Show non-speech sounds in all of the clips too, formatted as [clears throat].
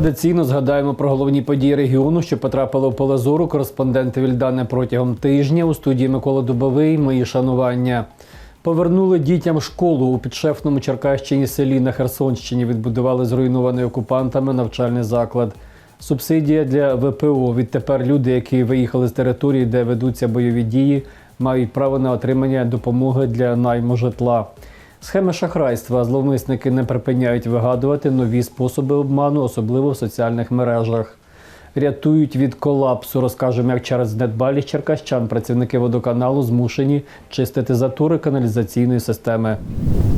Традиційно згадаємо про головні події регіону, що потрапили в поле зору. Кореспонденти Вільдани протягом тижня у студії Микола Дубовий. Мої шанування. Повернули дітям школу у підшефному Черкащині селі на Херсонщині. Відбудували зруйнований окупантами навчальний заклад. Субсидія для ВПО. Відтепер люди, які виїхали з території, де ведуться бойові дії, мають право на отримання допомоги для найму житла. Схеми шахрайства зловмисники не припиняють вигадувати нові способи обману, особливо в соціальних мережах. Рятують від колапсу. Розкажемо, як через недбалість черкащан працівники водоканалу змушені чистити затори каналізаційної системи.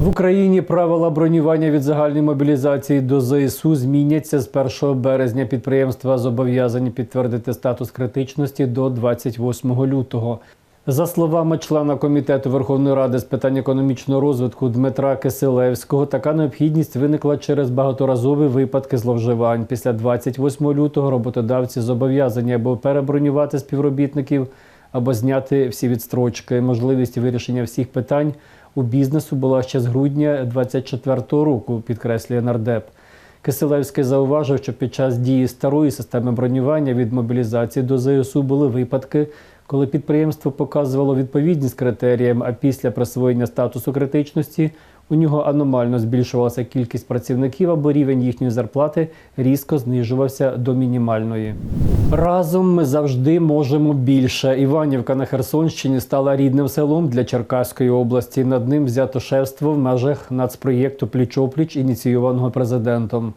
В Україні правила бронювання від загальної мобілізації до ЗСУ зміняться з 1 березня. Підприємства зобов'язані підтвердити статус критичності до 28 лютого. За словами члена комітету Верховної Ради з питань економічного розвитку Дмитра Киселевського, така необхідність виникла через багаторазові випадки зловживань. Після 28 лютого роботодавці зобов'язані або перебронювати співробітників, або зняти всі відстрочки. Можливість вирішення всіх питань у бізнесу була ще з грудня 2024 року, підкреслює нардеп. Киселевський зауважив, що під час дії старої системи бронювання від мобілізації до ЗСУ були випадки, коли підприємство показувало відповідність критеріям, а після присвоєння статусу критичності у нього аномально збільшувалася кількість працівників або рівень їхньої зарплати різко знижувався до мінімальної. Разом ми завжди можемо більше. Іванівка на Херсонщині стала рідним селом для Черкаської області. Над ним взято шефство в межах нацпроєкту Пліч-опліч, ініційованого президентом.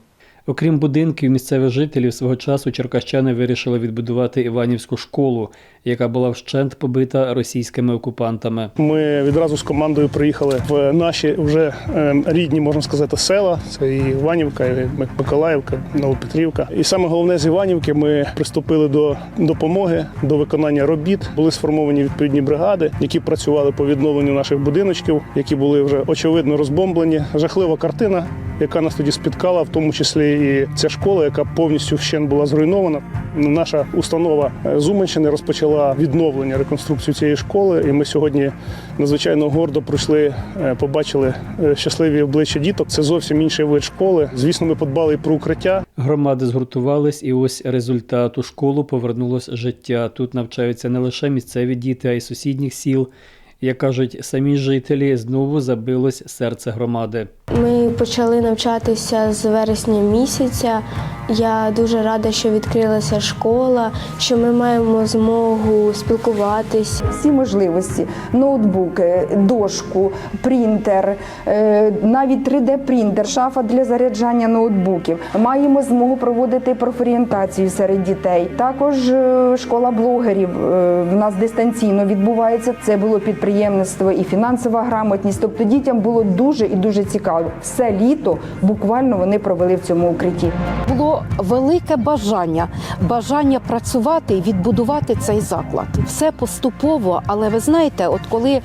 Окрім будинків місцевих жителів, свого часу черкащани вирішили відбудувати Іванівську школу, яка була вщент побита російськими окупантами. Ми відразу з командою приїхали в наші вже е, рідні, можна сказати, села. Це і Іванівка, і Миколаївка, Новопетрівка. І саме головне з Іванівки ми приступили до допомоги, до виконання робіт. Були сформовані відповідні бригади, які працювали по відновленню наших будиночків, які були вже очевидно розбомблені. Жахлива картина, яка нас тоді спіткала, в тому числі і ця школа, яка повністю вщен була зруйнована. Наша установа е, з Уманщини розпочала відновлення реконструкцію цієї школи. І ми сьогодні надзвичайно гордо пройшли, е, побачили е, щасливі обличчя діток. Це зовсім інший вид школи. Звісно, ми подбали і про укриття. Громади згуртувались, і ось результат. У школу повернулось життя. Тут навчаються не лише місцеві діти, а й сусідніх сіл. Як кажуть самі жителі, знову забилось серце громади. Ми почали навчатися з вересня місяця. Я дуже рада, що відкрилася школа, що ми маємо змогу спілкуватись. всі можливості: ноутбуки, дошку, принтер, е, навіть 3D-принтер, шафа для заряджання ноутбуків. Маємо змогу проводити профорієнтацію серед дітей. Також е, школа блогерів е, в нас дистанційно відбувається. Це було підприємництво і фінансова грамотність. Тобто дітям було дуже і дуже цікаво. Все літо буквально вони провели в цьому укритті. було велике бажання, бажання працювати і відбудувати цей заклад. Все поступово, але ви знаєте, от коли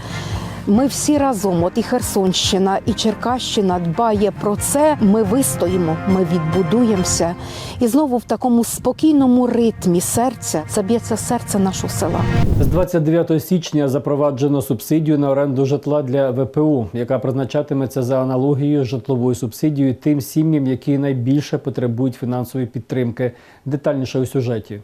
ми всі разом, от і Херсонщина, і Черкащина дбає про це, ми вистоїмо, ми відбудуємося. І знову в такому спокійному ритмі серця заб'ється серце нашого села. З 29 січня запроваджено субсидію на оренду житла для ВПУ, яка призначатиметься за аналогією з житловою субсидією тим сім'ям, які найбільше потребують фінансової підтримки. Детальніше у сюжеті.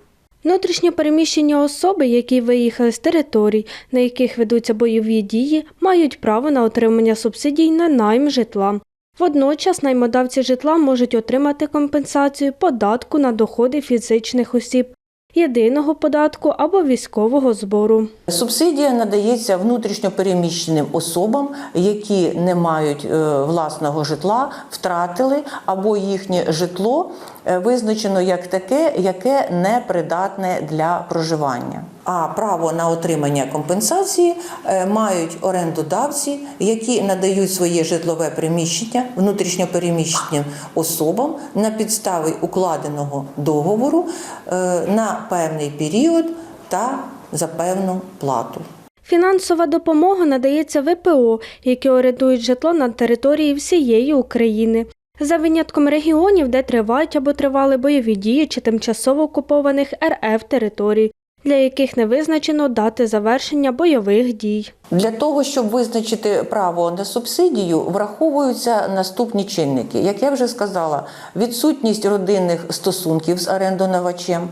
Внутрішньо переміщення особи, які виїхали з територій, на яких ведуться бойові дії, мають право на отримання субсидій на найм житла. Водночас наймодавці житла можуть отримати компенсацію податку на доходи фізичних осіб, єдиного податку або військового збору. Субсидія надається внутрішньопереміщеним особам, які не мають е, власного житла, втратили або їхнє житло е, визначено як таке, яке не придатне для проживання. А право на отримання компенсації е, мають орендодавці, які надають своє житлове приміщення внутрішньопереміщеним особам на підставі укладеного договору е, на певний період та за певну плату. Фінансова допомога надається ВПО, які орендують житло на території всієї України. За винятком регіонів, де тривають або тривали бойові дії чи тимчасово окупованих РФ територій. Для яких не визначено дати завершення бойових дій. Для того, щоб визначити право на субсидію, враховуються наступні чинники. Як я вже сказала, відсутність родинних стосунків з орендонавачем,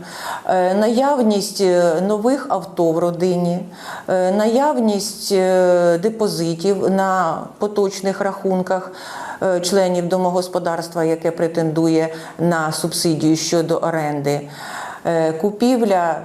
е, наявність е, нових авто в родині, е, наявність депозитів на поточних рахунках членів домогосподарства, яке претендує на субсидію щодо оренди, купівля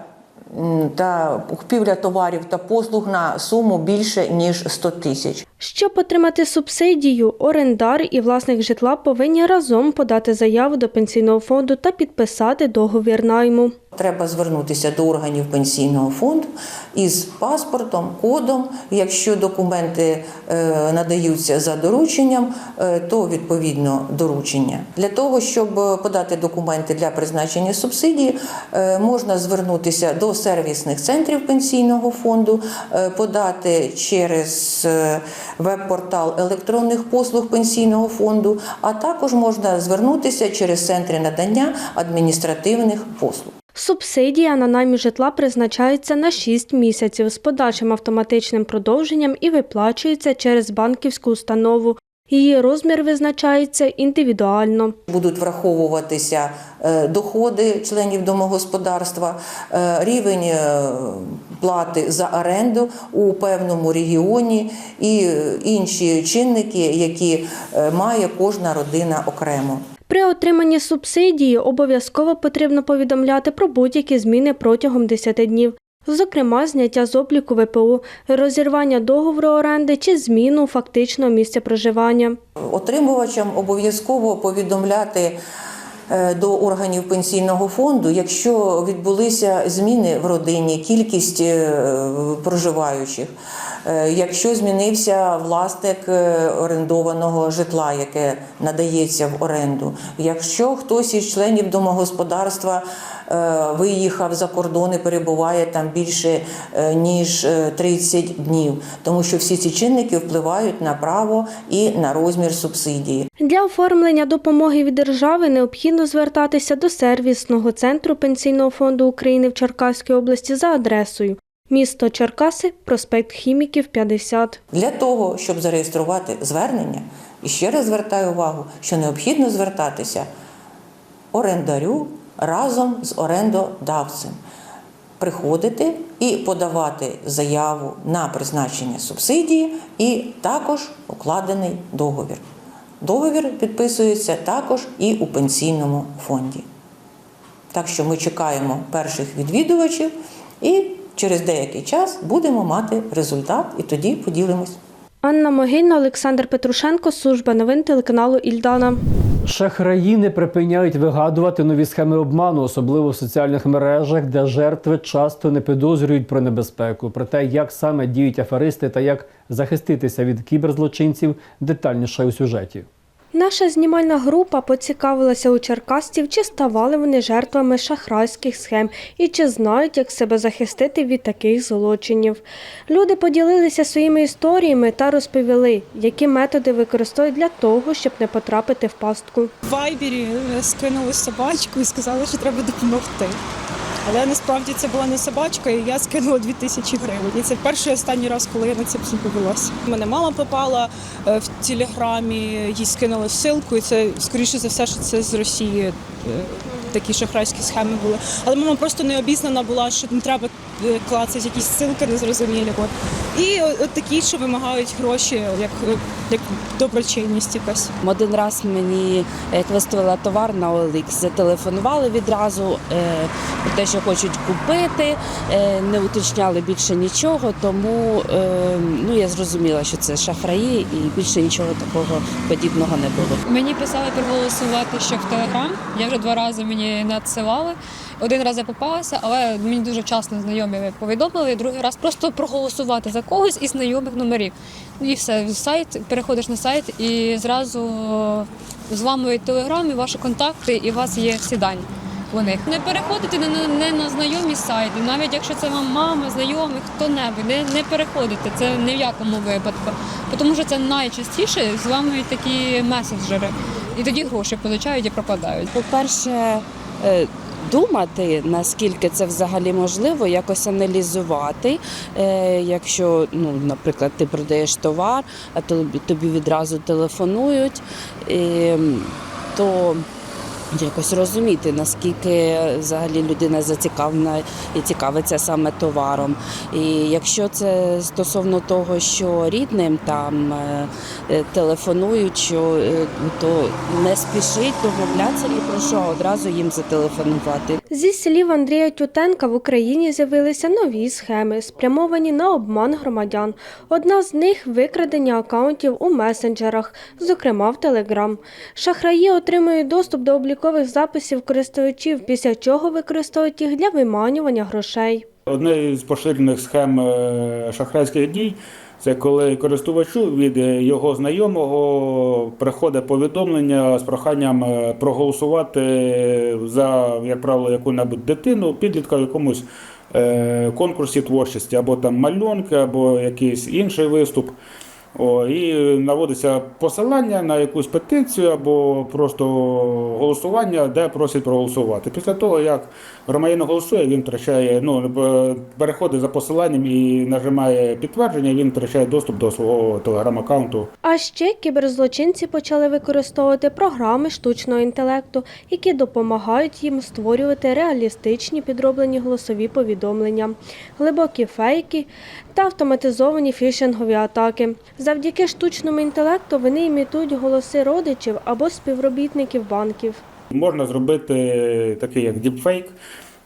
та купівля товарів та послуг на суму більше ніж 100 тисяч. Щоб отримати субсидію, орендар і власник житла повинні разом подати заяву до пенсійного фонду та підписати договір найму. Треба звернутися до органів пенсійного фонду із паспортом, кодом. Якщо документи е, надаються за дорученням, е, то відповідно доручення. Для того, щоб подати документи для призначення субсидії, е, можна звернутися до сервісних центрів пенсійного фонду, подати через веб-портал електронних послуг пенсійного фонду, а також можна звернутися через центри надання адміністративних послуг. Субсидія на наймі житла призначається на 6 місяців з подальшим автоматичним продовженням і виплачується через банківську установу. Її розмір визначається індивідуально. Будуть враховуватися е, доходи членів домогосподарства, е, рівень е, плати за оренду у певному регіоні і інші чинники, які має кожна родина окремо. При отриманні субсидії обов'язково потрібно повідомляти про будь-які зміни протягом 10 днів, зокрема зняття з обліку ВПУ, розірвання договору оренди чи зміну фактичного місця проживання. Отримувачам обов'язково повідомляти е, до органів пенсійного фонду, якщо відбулися зміни в родині, кількість е, проживаючих, е, якщо змінився власник орендованого житла, яке надається в оренду, якщо хтось із членів домогосподарства виїхав за кордон і перебуває там більше е, ніж е, 30 днів, тому що всі ці чинники впливають на право і на розмір субсидії. Для оформлення допомоги від держави необхідно звертатися до сервісного центру Пенсійного фонду України в Черкаській області за адресою місто Черкаси, проспект Хіміків, 50. Для того, щоб зареєструвати звернення, і ще раз звертаю увагу, що необхідно звертатися орендарю разом з орендодавцем. Приходити і подавати заяву на призначення субсидії і також укладений договір. Договір підписується також і у пенсійному фонді. Так що ми чекаємо перших відвідувачів і через деякий час будемо мати результат, і тоді поділимось. Анна Могильна, Олександр Петрушенко, служба новин телеканалу Ільдана. Шахраї не припиняють вигадувати нові схеми обману, особливо в соціальних мережах, де жертви часто не підозрюють про небезпеку. Про те, як саме діють аферисти та як захиститися від кіберзлочинців, детальніше у сюжеті. Наша знімальна група поцікавилася у черкастів, чи ставали вони жертвами шахрайських схем і чи знають, як себе захистити від таких злочинів. Люди поділилися своїми історіями та розповіли, які методи використовують для того, щоб не потрапити в пастку. В Вайбері е, скинули собачку і сказали, що треба допомогти. Але насправді це була не собачка, і я скинула 2000 гривень. І це перший останній раз, коли я на це повелася. Мене мама попала е, в телеграмі, їй скинули ссылку, і це скоріше за все, що це з Росії такі шахрайські схеми були. Але мама просто не обізнана була, що не треба е, клацати якісь ссылки незрозумілі. От. І от, такі, що вимагають гроші, як, е, як доброчинність якась. Один раз мені як виставила товар на OLX, зателефонували відразу е, про те, що хочуть купити, е, не уточняли більше нічого, тому е, ну, я зрозуміла, що це шахраї і більше нічого такого подібного не було. Мені писали проголосувати ще в Телеграм. Я вже два рази мені надсилали. Один раз я попалася, але мені дуже вчасно знайомі повідомили. Другий раз просто проголосувати за когось із знайомих номерів. І все, сайт, переходиш на сайт і зразу зламують телеграм і ваші контакти, і у вас є всі дані. У них не переходити не, на- не на знайомі сайти, навіть якщо це вам мама, знайомий, хто-небудь, не, не переходити. Це ні в якому випадку. Тому що це найчастіше зламують такі месенджери. І тоді гроші получають і пропадають. По-перше, е, думати, наскільки це взагалі можливо, якось аналізувати. Е, якщо, ну, наприклад, ти продаєш товар, а тобі, відразу телефонують, е, то якось розуміти, наскільки взагалі людина зацікавлена і цікавиться саме товаром. І якщо це стосовно того, що рідним там е, телефонують, що, е, то не спішить домовлятися ні про що, а одразу їм зателефонувати. Зі слів Андрія Тютенка в Україні з'явилися нові схеми, спрямовані на обман громадян. Одна з них викрадення акаунтів у месенджерах, зокрема в Телеграм. Шахраї отримують доступ до облікових записів користувачів, після чого використовують їх для виманювання грошей. Одне з поширених схем е, шахрайських дій це коли користувачу від його знайомого приходить повідомлення з проханням е, проголосувати за, як правило, яку-небудь дитину, підлітка в якомусь е, конкурсі творчості, або там малюнки, або якийсь інший виступ. О, і наводиться посилання на якусь петицію або просто голосування, де просять проголосувати. Після того, як громадянин голосує, він втрачає, ну, переходить за посиланням і нажимає підтвердження, він втрачає доступ до свого телеграм-аккаунту. А ще кіберзлочинці почали використовувати програми штучного інтелекту, які допомагають їм створювати реалістичні підроблені голосові повідомлення, глибокі фейки та автоматизовані фішингові атаки. Завдяки штучному інтелекту вони імітують голоси родичів або співробітників банків. Можна зробити такий як діпфейк,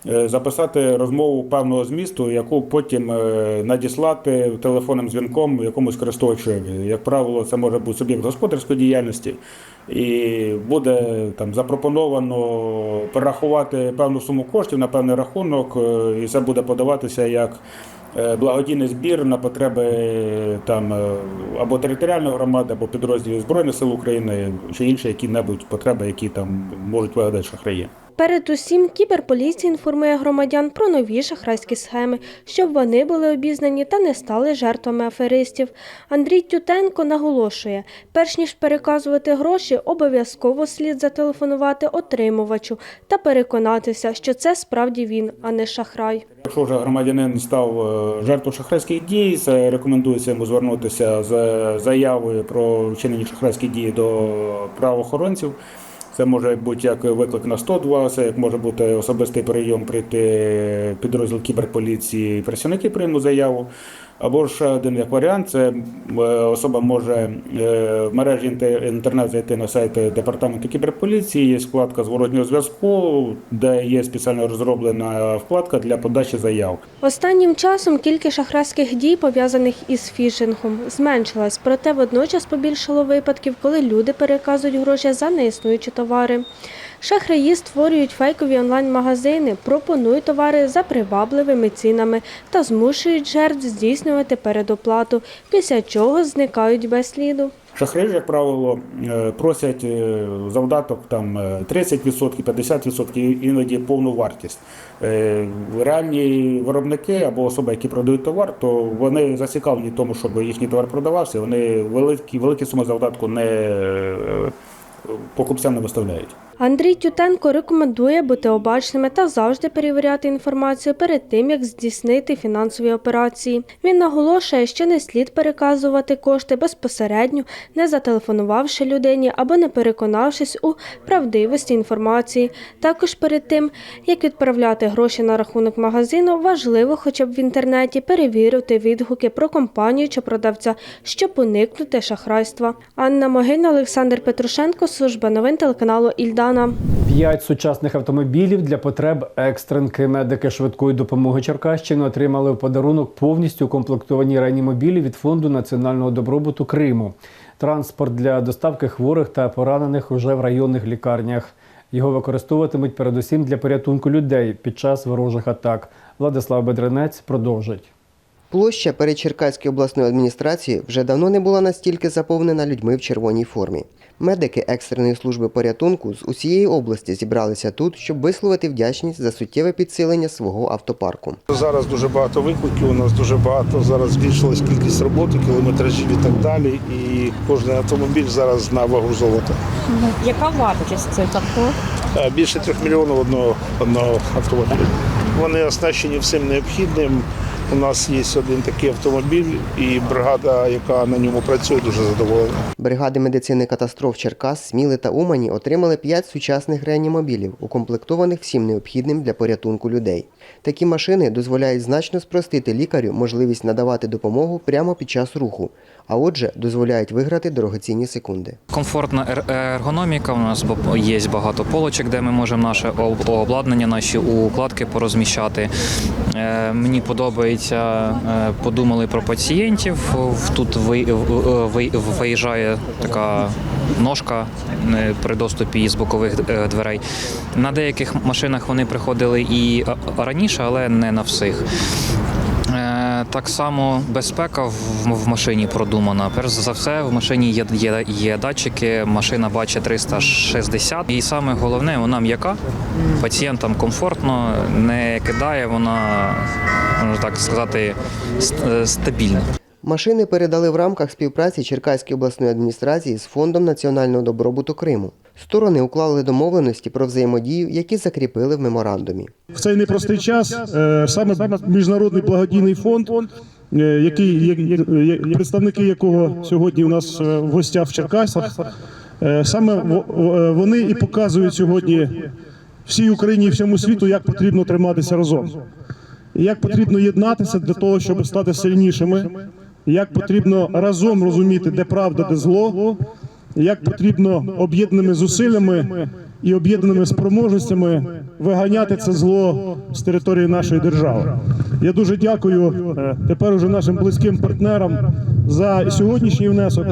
е, записати розмову певного змісту, яку потім е, надіслати телефонним дзвінком якомусь користувачеві. Як правило, це може бути суб'єкт господарської діяльності, і буде там запропоновано перерахувати певну суму коштів на певний рахунок, е, і це буде подаватися як. Е, Благодійний збір на потреби е, там е, або територіальної громади, або підрозділів Збройних сил України чи інші які-небудь потреби, які там можуть вигадати шахраї. Перед усім кіберполіція інформує громадян про нові шахрайські схеми, щоб вони були обізнані та не стали жертвами аферистів. Андрій Тютенко наголошує, перш ніж переказувати гроші, обов'язково слід зателефонувати отримувачу та переконатися, що це справді він, а не шахрай. Якщо вже громадянин став е, жертвою шахрайських дій, це рекомендується йому звернутися з заявою про вчинені шахрайські дії до правоохоронців. Це може бути як виклик на 102, це як може бути особистий прийом прийти підрозділ кіберполіції, працівники приймуть заяву. Або ж один як варіант, це е, особа може е, в мережі інте- інтернет зайти на сайт департаменту кіберполіції, є вкладка зворотнього зв'язку, де є спеціально розроблена вкладка для подачі заяв. Останнім часом кількість шахрайських дій, пов'язаних із фішингом, зменшилась, проте водночас побільшало випадків, коли люди переказують гроші за неіснуючі товари. Шахраї створюють фейкові онлайн-магазини, пропонують товари за привабливими цінами та змушують жертв здійснювати передоплату, після чого зникають без сліду. Шахраї, як правило, е, просять е, завдаток там е, 30%, 50%, іноді повну вартість. Е, Реальні виробники або особи, які продають товар, то вони зацікавлені тому, щоб їхній товар продавався. Вони великі, великі суми завдатку не е, покупцям не виставляють. Андрій Тютенко рекомендує бути обачними та завжди перевіряти інформацію перед тим, як здійснити фінансові операції. Він наголошує, що не слід переказувати кошти безпосередньо, не зателефонувавши людині або не переконавшись у правдивості інформації. Також перед тим, як відправляти гроші на рахунок магазину, важливо хоча б в інтернеті перевірити відгуки про компанію чи продавця, щоб уникнути шахрайства. Анна Могильна, Олександр Петрушенко, служба новин телеканалу Ільдана. П'ять сучасних автомобілів для потреб екстренки. Медики швидкої допомоги Черкащини отримали в подарунок повністю укомплектовані реанімобілі від фонду національного добробуту Криму. Транспорт для доставки хворих та поранених уже в районних лікарнях. Його використовуватимуть передусім для порятунку людей під час ворожих атак. Владислав Бедренець продовжить. Площа перед Черкаської обласної адміністрації вже давно не була настільки заповнена людьми в червоній формі. Медики екстреної служби порятунку з усієї області зібралися тут, щоб висловити вдячність за суттєве підсилення свого автопарку. Зараз дуже багато викликів. У нас дуже багато зараз збільшилась кількість роботи, кілометражів і так далі. І кожен автомобіль зараз на вагу золота. Яка вартість цих авто? е, більше трьох мільйонів одного, одного автомобіля. Вони оснащені всім необхідним. У нас є один такий автомобіль, і бригада, яка на ньому працює, дуже задоволена. Бригади медицини катастроф Черкас, Сміли та Умані отримали 5 сучасних реанімобілів, укомплектованих всім необхідним для порятунку людей. Такі машини дозволяють значно спростити лікарю можливість надавати допомогу прямо під час руху, а отже, дозволяють виграти дорогоцінні секунди. Комфортна ергономіка. У нас є багато полочок, де ми можемо наше обладнання, наші укладки порозміщати. Е, Мені подобається, е, подумали про пацієнтів. Тут ви- виїжджає така ножка е, при доступі з бокових е, дверей. На деяких машинах вони приходили і е, раніше, але не на всіх. Так само безпека в, в машині продумана. Перш за все, в машині є, є, є датчики, машина бачить 360. І саме головне, вона м'яка, пацієнтам комфортно, не кидає, вона, можна так сказати, е, стабільна. Машини передали в рамках співпраці Черкаської обласної адміністрації з Фондом національного добробуту Криму. Сторони уклали домовленості про взаємодію, які закріпили в меморандумі. В цей непростий час е, саме міжнародний благодійний фонд, е, який представники якого сьогодні у нас е, в гостях в Черкасах, саме во- вони і показують сьогодні всій Україні і всьому світу, як потрібно триматися разом, як потрібно єднатися для того, щоб стати сильнішими, як потрібно разом розуміти, де правда, де зло, як потрібно об'єднаними зусиллями і об'єднаними спроможностями виганяти це зло з території нашої держави. Я дуже дякую е, тепер уже нашим близьким партнерам за сьогоднішній внесок,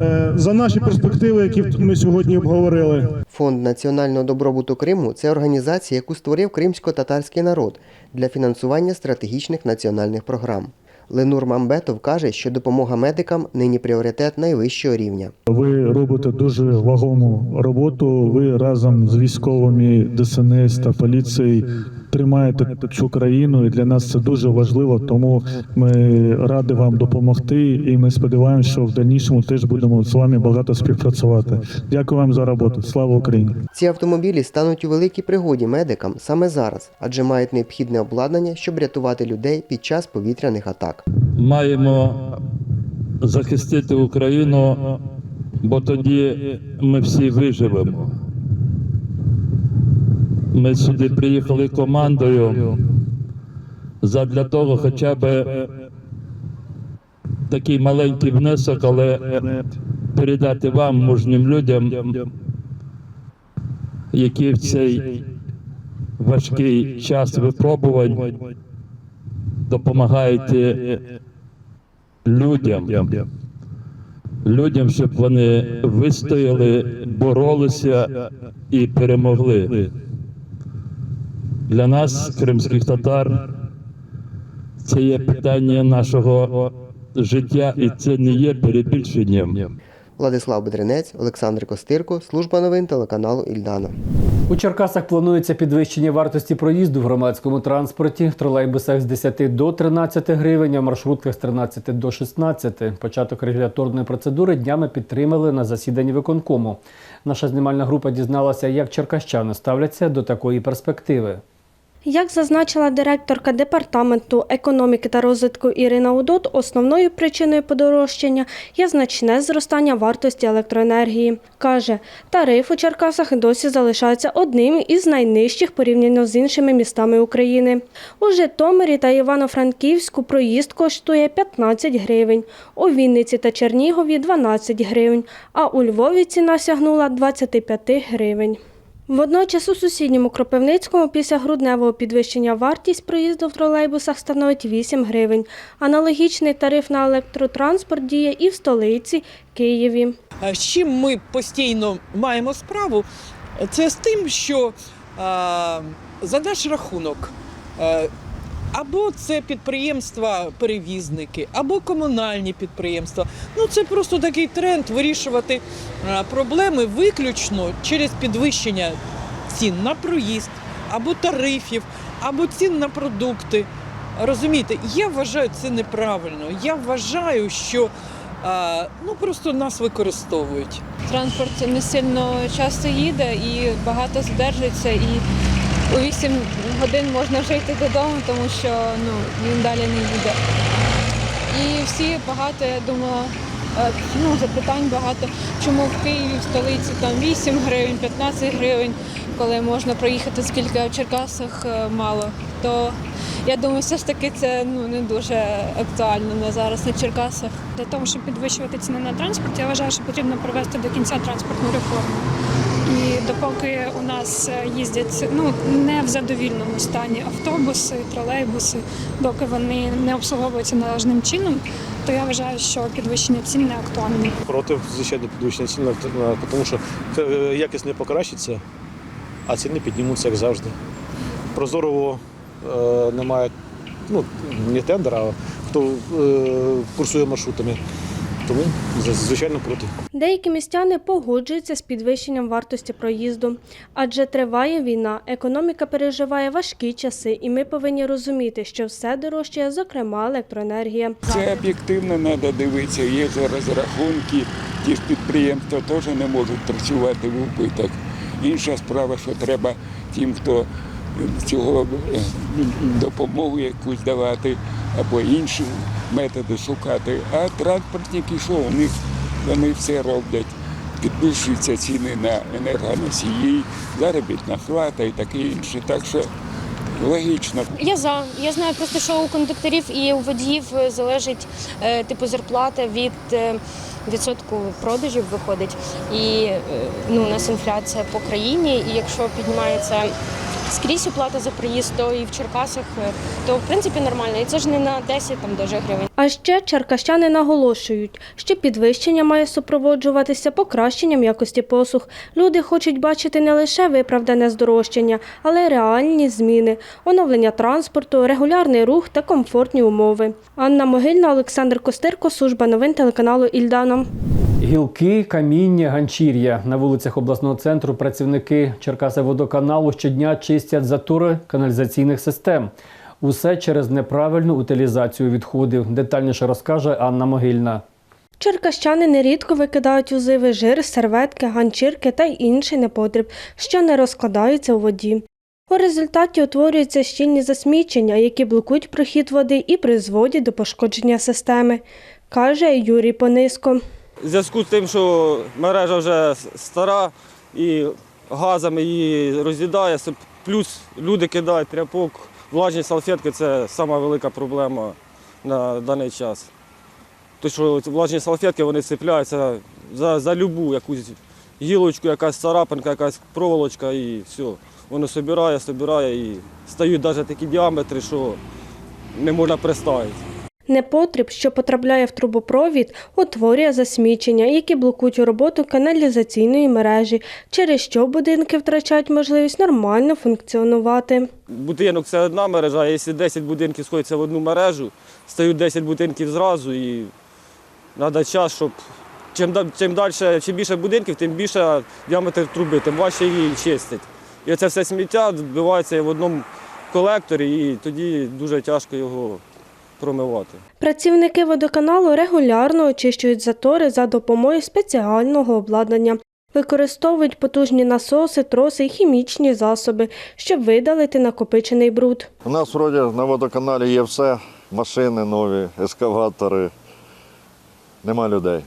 е, за наші перспективи, які ми сьогодні обговорили. Фонд національного добробуту Криму це організація, яку створив кримсько-татарський народ для фінансування стратегічних національних програм. Ленур Мамбетов каже, що допомога медикам нині пріоритет найвищого рівня. Ви робите дуже вагому роботу. Ви разом з військовими ДСНС та поліцією тримаєте цю країну, і для нас це дуже важливо. Тому ми раді вам допомогти, і ми сподіваємося, що в дальнішому теж будемо з вами багато співпрацювати. Дякую вам за роботу. Слава Україні! Ці автомобілі стануть у великій пригоді медикам саме зараз, адже мають необхідне обладнання, щоб рятувати людей під час повітряних атак. Маємо захистити Україну, бо тоді ми всі виживемо. Ми сюди приїхали командою задля того, хоча б такий маленький внесок, але передати вам, мужнім людям, які в цей важкий час випробувань допомагаєте людям, людям, щоб вони вистояли, боролися і перемогли. Для нас, кримських татар, це є питання нашого життя, і це не є перебільшенням. Владислав Бедренець, Олександр Костирко, служба новин телеканалу Ільдана. У Черкасах планується підвищення вартості проїзду в громадському транспорті, в тролейбусах з 10 до 13 гривень, а в маршрутках з 13 до 16. Початок регуляторної процедури днями підтримали на засіданні виконкому. Наша знімальна група дізналася, як черкащани ставляться до такої перспективи. Як зазначила директорка департаменту економіки та розвитку Ірина Удот, основною причиною подорожчання є значне зростання вартості електроенергії. Каже, тариф у Черкасах досі залишається одним із найнижчих порівняно з іншими містами України. У Житомирі та Івано-Франківську проїзд коштує 15 гривень, у Вінниці та Чернігові 12 гривень, а у Львові ціна сягнула 25 гривень. Водночас у сусідньому Кропивницькому після грудневого підвищення вартість проїзду в тролейбусах становить 8 гривень. Аналогічний тариф на електротранспорт діє і в столиці Києві. З чим ми постійно маємо справу, це з тим, що за наш рахунок або це підприємства-перевізники, або комунальні підприємства. Ну це просто такий тренд вирішувати проблеми виключно через підвищення цін на проїзд, або тарифів, або цін на продукти. Розумієте, я вважаю це неправильно. Я вважаю, що ну просто нас використовують. Транспорт не сильно часто їде і багато задержується. І у 8 годин можна вже йти додому, тому що ну, він далі не їде. І всі багато, я думала, е, ну, запитань багато, чому в Києві, в столиці там 8 гривень, 15 гривень, коли можна проїхати скільки, в Черкасах е, мало. То я думаю, все ж таки це ну, не дуже актуально на зараз на Черкасах. Для того, щоб підвищувати ціни на транспорт, я вважаю, що потрібно провести до кінця транспортну реформу. І допоки у нас е, їздять ну не в задовільному стані автобуси, тролейбуси, доки вони не обслуговуються належним чином, то я вважаю, що підвищення цін не актуальне. Проти, звичайно, підвищення цін, тому що е, якість не покращиться, а ціни піднімуться, як завжди. Прозорого е, немає ну, не тендера, а хто курсує маршрутами. Тому, звичайно, проти. Деякі містяни погоджуються з підвищенням вартості проїзду, адже триває війна, економіка переживає важкі часи, і ми повинні розуміти, що все дорожчає, зокрема електроенергія. Це об'єктивно треба дивитися. Є зараз рахунки, ті ж підприємства теж не можуть працювати в убиток. Інша справа, що треба тим, хто цього е, допомогу якусь давати або інші методи шукати. А транспортники, що у них вони все роблять. Підвищуються ціни на енергоносії, заробітна плата і таке інше. Так що логічно. Я за. Я знаю просто, що у кондукторів і у водіїв залежить е, типу зарплата від е, відсотку продажів виходить. І е, ну, у нас інфляція по країні, і якщо піднімається скрізь оплата за проїзд, то і в Черкасах, е, то в принципі нормально. І це ж не на 10 там даже гривень. А ще черкащани наголошують, що підвищення має супроводжуватися покращенням якості послуг. Люди хочуть бачити не лише виправдане здорожчання, але й реальні зміни, оновлення транспорту, регулярний рух та комфортні умови. Анна Могильна, Олександр Костирко, служба новин телеканалу Ільдана. Гілки, каміння, ганчір'я. На вулицях обласного центру працівники Черкасиводоканалу щодня чистять затори каналізаційних систем. Усе через неправильну утилізацію відходів. Детальніше розкаже Анна Могильна. Черкащани нерідко викидають у жир, серветки, ганчірки та інший непотріб, що не розкладаються у воді. У результаті утворюються щільні засмічення, які блокують прохід води і призводять до пошкодження системи, каже Юрій Пониско. В зв'язку з тим, що мережа вже стара і газами її роз'їдає, плюс люди кидають тряпок, влажні салфетки це сама велика проблема на даний час. Тому що влажні салфетки вони цепляються за, за любу якусь гілочку, якась царапинка, якась проволочка і все. Воно собирає, собирає і стають навіть такі діаметри, що не можна приставити. Непотріб, що потрапляє в трубопровід, утворює засмічення, які блокують роботу каналізаційної мережі, через що будинки втрачають можливість нормально функціонувати. Будинок це одна мережа, а якщо 10 будинків сходяться в одну мережу, стають 10 будинків зразу і треба час, щоб чим, чим далі, чим більше будинків, тим більше діаметр труби, тим важче її чистить. І оце все сміття відбивається в одному колекторі, і тоді дуже тяжко його промивати. Працівники водоканалу регулярно очищують затори за допомогою спеціального обладнання. Використовують потужні насоси, троси і хімічні засоби, щоб видалити накопичений бруд. У нас вроді на водоканалі є все, машини нові, ескаватори. Нема людей.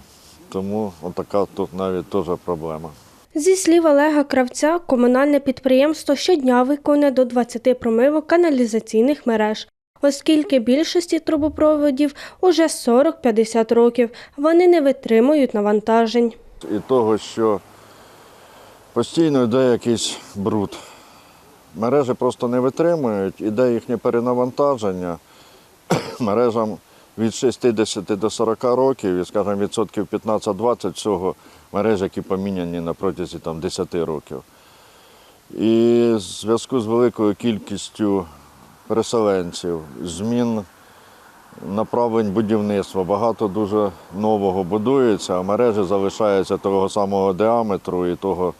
Тому отака тут навіть теж проблема. Зі слів Олега Кравця, комунальне підприємство щодня виконує до 20 промивок каналізаційних мереж. Оскільки більшості трубопроводів уже 40-50 років, вони не витримують навантажень. І того, що постійно йде якийсь бруд. Мережі просто не витримують, іде їхнє перенавантаження. [clears throat] Мережам від 60 до 40 років, і, скажімо, відсотків 15-20 всього мереж, які поміняні на протязі там, 10 років. І в зв'язку з великою кількістю переселенців, змін направлень будівництва, багато дуже нового будується, а мережі залишаються того самого діаметру і того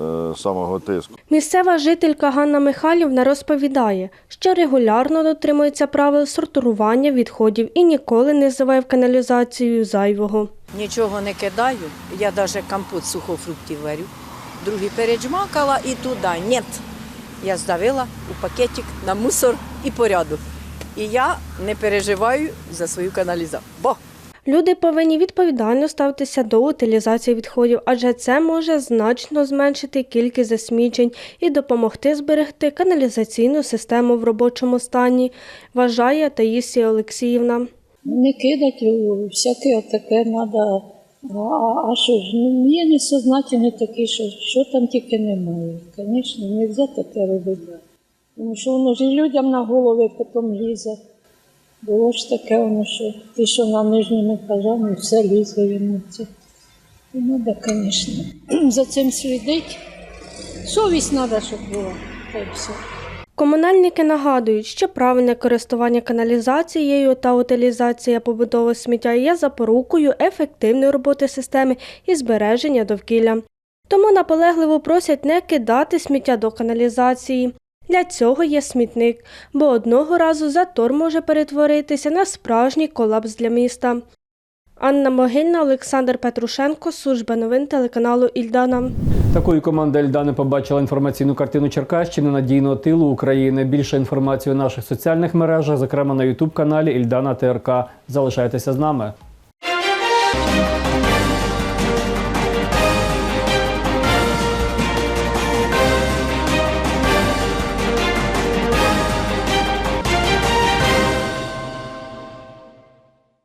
е, самого тиску. Місцева жителька Ганна Михайлівна розповідає, що регулярно дотримується правил сортування відходів і ніколи не зливає в каналізацію зайвого. Нічого не кидаю, я навіть компот сухофруктів варю. Другий переджмакала і туди. Ні. Я здавила у пакетик на мусор і порядок. І я не переживаю за свою каналізацію. Бо Люди повинні відповідально ставитися до утилізації відходів, адже це може значно зменшити кількість засмічень і допомогти зберегти каналізаційну систему в робочому стані, вважає Таїсія Олексіївна. Не кидать у всяке таке треба. А, а що ж, ну є несознательні такі, що, що там тільки немає. Звісно, не можна таке робити. Тому що воно ж і людям на голови потім лізе. Було ж таке, воно, що ті, що на нижньому етажі, все лізе йому це. І треба, звісно, [clears throat] за цим слідити. Совість треба, щоб була. Та й все. Комунальники нагадують, що правильне користування каналізацією та утилізація побутового сміття є запорукою ефективної роботи системи і збереження довкілля. Тому наполегливо просять не кидати сміття до каналізації. Для цього є смітник, бо одного разу затор може перетворитися на справжній колапс для міста. Анна Могильна, Олександр Петрушенко, служба новин телеканалу Ільдана. Такою команда Ільдани побачила інформаційну картину Черкащини надійного тилу України. Більше інформації у наших соціальних мережах, зокрема на Ютуб каналі Ільдана ТРК. Залишайтеся з нами.